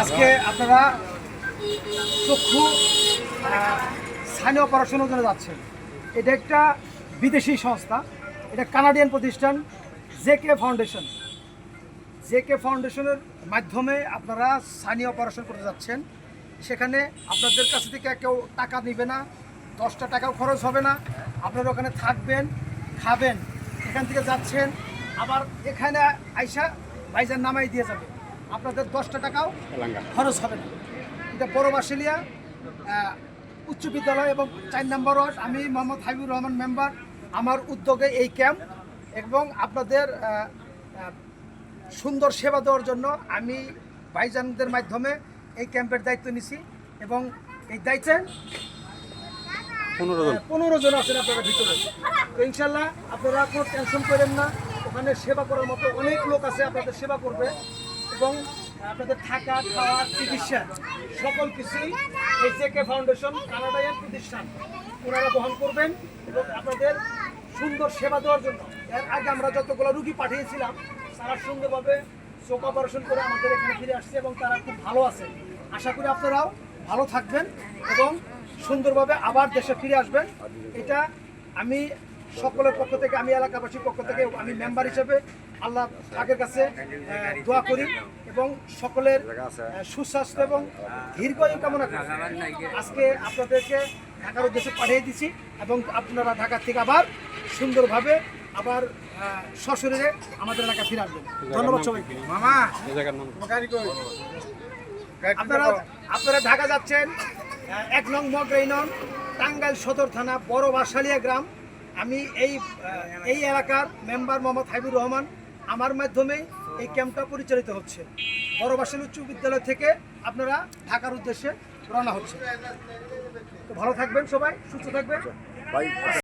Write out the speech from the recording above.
আজকে আপনারা চক্ষু স্থানীয় অপারেশনের জন্য যাচ্ছেন। এটা একটা বিদেশি সংস্থা, এটা কানাডিয়ান প্রতিষ্ঠান জেকে ফাউন্ডেশন। জেকে ফাউন্ডেশনের মাধ্যমে আপনারা স্থানীয় অপারেশন করতে যাচ্ছেন। সেখানে আপনাদের কাছ থেকে কেউ টাকা নেবে না, দশটা টাকাও খরচ হবে না। আপনারা ওখানে থাকবেন, খাবেন, এখান থেকে যাচ্ছেন। আবার এখানে আইসা ভাইজান নামাই দিয়ে যাবে আপনাদের দশটা টাকাও খরচ হবে না। এটা বড় বাসেলিয়া উচ্চ বিদ্যালয় এবং চার নম্বর ওয়ার্ড। আমি মোহাম্মদ হাবিবুর রহমান মেম্বার। আমার উদ্যোগে এই ক্যাম্প এবং আপনাদের সুন্দর সেবা দেওয়ার জন্য আমি ভাইজানদের মাধ্যমে এই ক্যাম্পের দায়িত্ব নিছি এবং এই দায়িত্বে পনেরো জন। পনেরো জন আছেন আপনারা ভিতরে। তো ইনশাল্লাহ আপনারা কোনো টেনশন করেন না। ওখানে সেবা করার মতো অনেক লোক আছে আপনাদের সেবা করবে। এবং আপনাদের থাকা, খাওয়া, চিকিৎসা সকল কিছুই এই জেকে ফাউন্ডেশন কানাডাইয়ান প্রতিষ্ঠান। ওনারা বহন করবেন এবং আপনাদের সুন্দর সেবা দেওয়ার জন্য। এর আগে আমরা যতগুলো রুগী পাঠিয়েছিলাম, তারা সুন্দরভাবে চোখ অপারেশন করে আমাদের এখানে ফিরে আসছে এবং তারা খুব ভালো আছে। আশা করি আপনারাও ভালো থাকবেন এবং সুন্দরভাবে আবার দেশে ফিরে আসবেন। এটা আমি সকলের পক্ষ থেকে আমি এলাকাবাসীর পক্ষ থেকে আমি মেম্বার হিসেবে আল্লাহ পাকের কাছে দোয়া করি এবং সকলের সুস্বাস্থ্য এবং দীর্ঘায়ু কামনা করি। আজকে আপনাদেরকে ঢাকার উদ্দেশ্যে পাঠিয়ে দিছি এবং আপনারা ঢাকা থেকে আবার সুন্দরভাবে আবার সশরীরে আমাদের এলাকা ফিরে আসবেন। ধন্যবাদ সবাইকে। মামা এই জায়গার নাম আপনারা আপনারা ঢাকা যাচ্ছেন এক নং মগরাইনন টাঙ্গাইল সদর থানা বড় বাসালিয়া গ্রাম। আমি এই এই এলাকার মেম্বার মোহাম্মদ হাবিবুর রহমান, আমার মাধ্যমে এই ক্যাম্পটা পরিচালিত হচ্ছে। বড়বাসী উচ্চ বিদ্যালয় থেকে আপনারা ঢাকার উদ্দেশ্যে রওনা হচ্ছে তো ভালো থাকবেন সবাই, সুস্থ থাকবেন।